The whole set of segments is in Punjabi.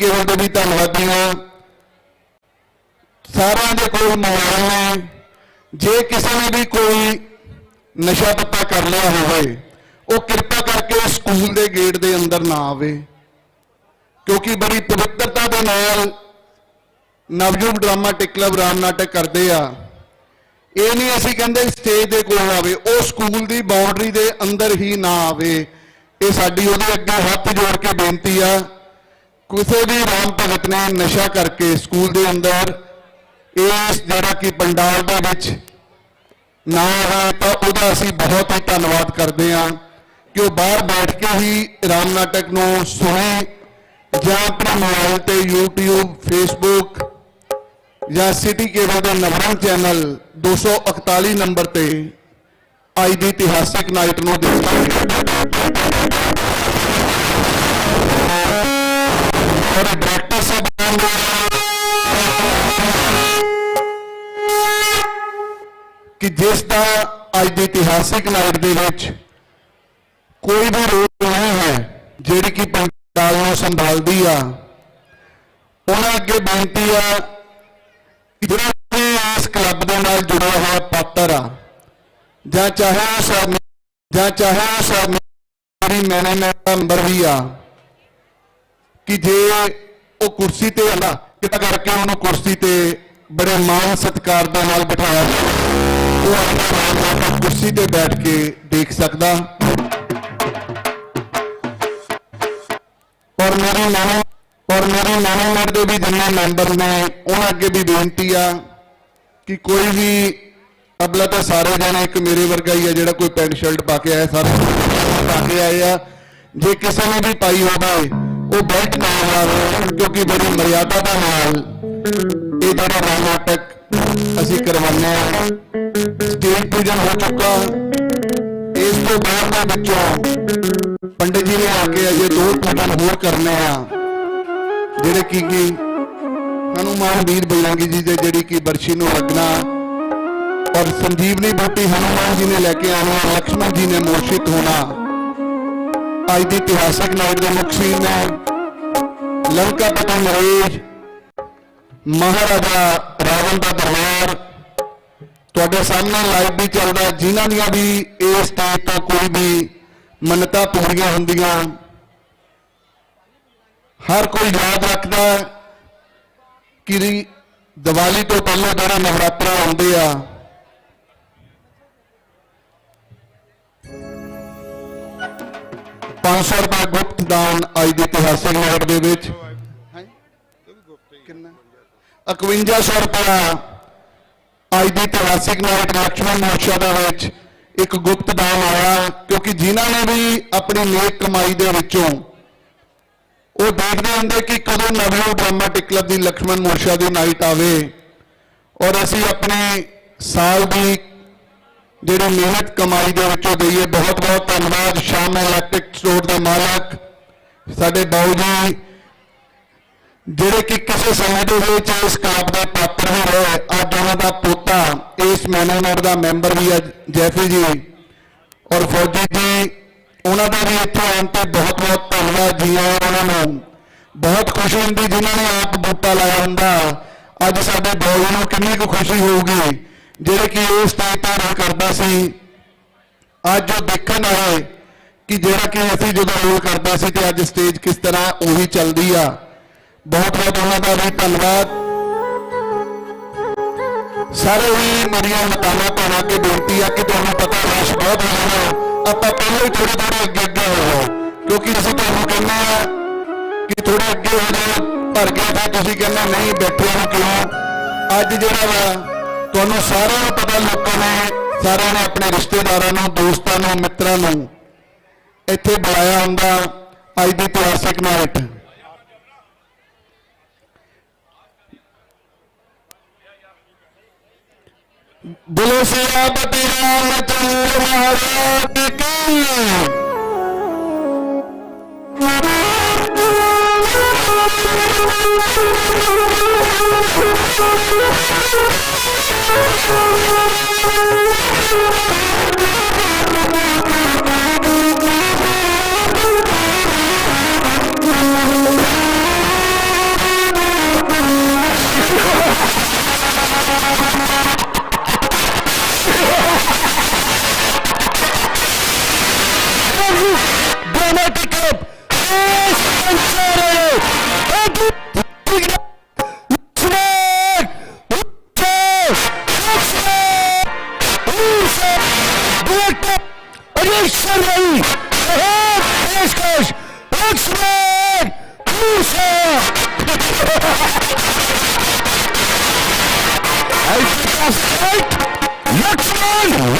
ਕੇਵਲ ਦੇ ਵੀ ਧੰਨਵਾਦੀ ਹਾਂ। ਸਾਰਿਆਂ ਦੇ ਕੋਲ ਮੋਬਾਈਲ ਨੇ। ਜੇ ਕਿਸੇ ਨੇ ਵੀ ਕੋਈ ਨਸ਼ਾ ਪੱਤਾ ਕਰ ਲਿਆ ਹੋਵੇ, ਉਹ ਕਿਰਪਾ ਕਰਕੇ ਸਕੂਲ ਦੇ ਗੇਟ ਦੇ ਅੰਦਰ ਨਾ ਆਵੇ। ਕਿਉਂਕਿ ਬੜੀ ਪਵਿੱਤਰਤਾ ਦੇ ਨਾਲ ਨਵਯੁਗ ਡਰਾਮਾਟਿਕ ਕਲੱਬ ਰਾਮ ਨਾਟਕ ਕਰਦੇ ਆ। ਇਹ ਨਹੀਂ ਅਸੀਂ ਕਹਿੰਦੇ ਸਟੇਜ ਦੇ ਕੋਲ ਆਵੇ, ਉਹ ਸਕੂਲ ਦੀ ਬਾਉਂਡਰੀ ਦੇ ਅੰਦਰ ਹੀ ਨਾ ਆਵੇ। ਇਹ ਸਾਡੀ ਉਹਦੇ ਅੱਗੇ ਹੱਥ ਜੋੜ ਕੇ ਬੇਨਤੀ ਆ। ਕਿਸੇ ਵੀ ਰਾਮ ਭਗਤ ਨੇ ਨਸ਼ਾ ਕਰਕੇ ਸਕੂਲ ਦੇ ਅੰਦਰ ਇਸ ਜਿਹੜਾ ਕਿ ਪੰਡਾਲ ਦੇ ਵਿੱਚ ਨਾ ਹੈ, ਤਾਂ ਉਹਦਾ ਅਸੀਂ ਬਹੁਤ ਹੀ ਧੰਨਵਾਦ ਕਰਦੇ ਹਾਂ ਕਿ ਉਹ ਬਾਹਰ ਬੈਠ ਕੇ ਹੀ ਰਾਮ ਨਾਟਕ ਨੂੰ ਸੁਣੇ ਜਾਂ ਆਪਣੇ ਮੋਬਾਈਲ ਤੇ YouTube, Facebook ਜਾਂ ਸਿਟੀ ਕੇਬਲ ਦੇ ਨਵਰੰਗ ਚੈਨਲ 241 ਨੰਬਰ ਤੇ ਅੱਜ ਦੀ ਇਤਿਹਾਸਕ ਨਾਈਟ ਨੂੰ ਦੇਖਾਂਗੇ ਔਰ ਡਾਇਰੈਕਟਰ ਸਾਹਿਬਾਨ ਕਿ ਜਿਸ ਦਾ ਅੱਜ ਦੀ ਇਤਿਹਾਸਕ ਨਾਈਟ ਦੇ ਵਿੱਚ ਕੋਈ ਵੀ ਰੋਲ ਨਹੀਂ ਹੈ, ਜਿਹੜੀ ਕਿ ਪੰਡਾਲ ਨੂੰ ਸੰਭਾਲਦੀ ਆ, ਉਹਨਾਂ ਅੱਗੇ ਬੇਨਤੀ ਆ ਜਿਹੜਾ ਇਸ ਕਲੱਬ ਦੇ ਨਾਲ ਜੁੜਿਆ ਹੋਇਆ ਪਾਤਰ ਆ, ਜਾਂ ਚਾਹੇ ਉਹ ਸਵਾਮੀ ਜਾਂ ਚਾਹੇ ਉਹ ਸਵਾਮੀ ਮੈਨੇਜਮੈਂਟ ਮੈਂਬਰ ਵੀ ਆ ਕਿ ਜੇ ਉਹ ਕੁਰਸੀ ਤੇ ਆਂਦਾ ਕਿਤਾ ਕਰਕੇ ਉਹਨੂੰ ਕੁਰਸੀ ਤੇ ਬੜੇ ਮਾਣ ਸਤਿਕਾਰ ਦੇ ਨਾਲ ਬਿਠਾਇਆ ਉਹ ਕੁਰਸੀ ਤੇ ਬੈਠ ਕੇ ਦੇਖ ਸਕਦਾ। ਔਰ ਮੇਰੀ ਨਾਮ ਔਰ ਮੇਰੀ ਮੈਨੇਜਮੈਂਟ ਦੇ ਵੀ ਜਿੰਨੇ ਮੈਂਬਰ ਨੇ, ਉਹਨਾਂ ਅੱਗੇ ਵੀ ਬੇਨਤੀ ਆ ਕਿ ਕੋਈ ਵੀ ਅਬਲਾ ਤਾਂ ਸਾਰੇ ਜਣੇ ਇੱਕ ਮੇਰੇ ਵਰਗਾ ਹੀ ਆ, ਜਿਹੜਾ ਕੋਈ ਪੈਂਟ ਸ਼ਰਟ ਪਾ ਕੇ ਆਇਆ, ਸਾਰੇ ਪਾ ਕੇ ਆਏ ਆ। ਜੇ ਕਿਸੇ ਨੇ ਵੀ ਪਾਈ ਹੋਵੇ ਤੇ ਬਹੁਤ ਕਾਮਯਾਬ ਕਿਉਂਕਿ ਬੜੀ ਮਰਿਆਦਾ ਦਾ ਨਾਲ ਇਹ ਜਿਹੜਾ ਰਾਮਾਟਕ ਅਸੀਂ ਕਰਵਾਉਂਦੇ ਹਾਂ। ਸਟੇਜ ਪੂਜਨ ਹੋ ਚੁੱਕਾ। ਇਸ ਤੋਂ ਬਾਅਦ ਦੇ ਵਿੱਚੋਂ ਪੰਡਿਤ ਜੀ ਨੇ ਆ ਕੇ ਅਜੇ ਦੋ ਪੂਜਨ ਹੋਰ ਕਰਨੇ ਆ, ਜਿਹੜੇ ਕੀ ਕੀ ਹਨੂਮਾਨ ਵੀਰ ਬਜਰੰਗੀ ਜੀ ਦੇ ਜਿਹੜੀ ਕੀ ਬਰਸ਼ੀ ਨੂੰ ਲੱਗਣਾ। ਔਰ ਸੰਜੀਵਨੀ ਬੂਟੀ ਹਨੂਮਾਨ ਜੀ ਨੇ ਲੈ ਕੇ ਆਉਣਾ, ਲਕਸ਼ਮਣ ਜੀ ਨੇ ਮੋਸ਼ਿਤ ਹੋਣਾ। ਅੱਜ ਦੀ ਇਤਿਹਾਸਕ ਨਾਇਟ ਦੇ ਮੁੱਖ ਸੀਨ ਨੇ ਲੰਕਾ ਪਤੀ ਨਰੇਸ਼ ਮਹਾਰਾਜਾ ਰਾਵਣ ਦਾ ਦਰਬਾਰ। ਤੁਹਾਡੇ ਸਾਹਮਣੇ ਲਾਈਵ ਵੀ ਚੱਲਦਾ ਜਿਨ੍ਹਾਂ ਦੀਆਂ ਵੀ ਇਸ ਸਟੇਜ ਤੋਂ ਕੋਈ ਵੀ ਮੰਨਤਾਂ ਪੂਰੀਆਂ ਹੁੰਦੀਆਂ, ਹਰ ਕੋਈ ਯਾਦ ਰੱਖਦਾ ਕਿ ਦੀਵਾਲੀ ਤੋਂ ਪਹਿਲਾਂ ਜਿਹੜੇ ਨਵਰਾਤਰਾ ਆਉਂਦੇ ਆ 500 ਰੁਪਏ ਗੁਪਤ ਦਾਨ ਅੱਜ ਦੀ ਇਤਿਹਾਸਕ ਨਗਰ ਦੇ ਵਿੱਚ। ਕਿੰਨਾ? 5100 ਰੁਪਏ ਅੱਜ ਦੀ ਇਤਿਹਾਸਕ ਨਗਰ ਲక్ష్ਮਣ ਮੋਰਚਾ ਦੇ ਵਿੱਚ ਇੱਕ ਗੁਪਤ ਦਾਨ ਆਇਆ ਕਿਉਂਕਿ ਜਿਨ੍ਹਾਂ ਨੇ ਵੀ ਆਪਣੀ ਨੇਕ ਕਮਾਈ ਦੇ ਵਿੱਚੋਂ ਉਹ ਦੇਖਦੇ ਹੁੰਦੇ ਕਿ ਕਦੋਂ ਨਵੇਂ ਬ੍ਰਹਮਾ ਕਲੱਬ ਦੀ ਲక్ష్ਮਣ ਮੋਰਸ਼ਾ ਦੀ ਨਾਈਟ ਆਵੇ। ਔਰ ਅਸੀਂ ਆਪਣੇ ਸਾਲ ਦੀ ਜਿਹੜੀ ਮਿਹਨਤ ਕਮਾਈ ਦੇ ਵਿੱਚੋਂ ਦਈਏ ਬਹੁਤ ਬਹੁਤ ਧੰਨਵਾਦ, ਸ਼ਾਮ ਇਲੈਕਟ੍ਰਿਕ ਸਟੋਰ ਦੇ ਮਾਲਕ, ਸਾਡੇ ਬਾਊ ਜੀ, ਜਿਹੜੇ ਕਿ ਕਿਸੇ ਸਮੇਂ ਦੇ ਵਿੱਚ ਇਸ ਕਲੱਬ ਦੇ ਪਾਤਰ ਵੀ ਰਹੇ, ਅੱਜ ਉਹਨਾਂ ਦਾ ਪੋਤਾ, ਇਸ ਮੈਨੇਜਮੈਂਟ ਦਾ ਮੈਂਬਰ ਵੀ ਹੈ, ਜੈਫੀ ਜੀ, ਔਰ ਫੌਜੀ ਜੀ, ਉਹਨਾਂ ਦਾ ਵੀ ਇੱਥੇ ਆਉਣ ਤੇ ਬਹੁਤ ਬਹੁਤ ਧੰਨਵਾਦ ਜੀ ਉਹਨਾਂ ਨੂੰ। ਬਹੁਤ ਖੁਸ਼ੀ ਹੁੰਦੀ ਜਿਨ੍ਹਾਂ ਨੇ ਆਪ ਬੂਟਾ ਲਾਇਆ ਹੁੰਦਾ। ਅੱਜ ਸਾਡੇ ਬਾਊ ਜੀ ਨੂੰ ਕਿੰਨੀ ਕੁ ਖੁਸ਼ੀ ਹੋਊਗੀ। ਜਿਹੜੇ ਕਿ ਉਸ ਸਟੇਜ ਤੇ ਰੋਲ ਕਰਦਾ ਸੀ ਅੱਜ ਉਹ ਦੇਖਣ ਆਏ ਕਿ ਜਿਹੜਾ ਕਿ ਅਸੀਂ ਜਦੋਂ ਰੋਲ ਕਰਦਾ ਸੀ ਤੇ ਅੱਜ ਸਟੇਜ ਕਿਸ ਤਰ੍ਹਾਂ ਉਹੀ ਚੱਲਦੀ ਆ ਬਹੁਤ ਬਹੁਤ ਉਹਨਾਂ ਦਾ ਵੀ ਧੰਨਵਾਦ ਸਾਰੇ ਹੀ ਮੇਰੀਆਂ ਮਤਾਵਾਂ ਤੋਂ ਅੱਗੇ ਬੇਨਤੀ ਆ ਕਿ ਤੁਹਾਨੂੰ ਪਤਾ ਰਸ਼ ਬਹੁਤ ਹੋਣਾ ਆਪਾਂ ਪਹਿਲਾਂ ਹੀ ਥੋੜੇ ਥੋੜੇ ਅੱਗੇ ਅੱਗੇ ਹੋ ਜਾਓ ਕਿਉਂਕਿ ਅਸੀਂ ਤੁਹਾਨੂੰ ਕਹਿੰਦੇ ਆ ਕਿ ਥੋੜੇ ਅੱਗੇ ਹੋ ਜਾਓ ਭਰ ਗਿਆ ਤਾਂ ਤੁਸੀਂ ਕਹਿੰਦੇ ਨਹੀਂ ਬੈਠੇ ਹੋ ਕਿਉਂ ਅੱਜ ਜਿਹੜਾ ਵਾ ਤੁਹਾਨੂੰ ਸਾਰਿਆਂ ਨੂੰ ਪਤਾ ਲੋਕਾਂ ਨੇ, ਸਾਰਿਆਂ ਨੇ ਆਪਣੇ ਰਿਸ਼ਤੇਦਾਰਾਂ ਨੂੰ, ਦੋਸਤਾਂ ਨੂੰ, ਮਿੱਤਰਾਂ ਨੂੰ ਇੱਥੇ ਬੁਲਾਇਆ ਹੁੰਦਾ ਅੱਜ ਦੀ ਕਲਾਸਿਕ ਨਾਈਟ ਬੁਲੋ ਸਿਆ ਬਤੀਰਾ ਮਤੂਰ ਮਹਾਰਾਜ ਕੀ Thank you. Thank you.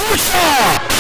不是。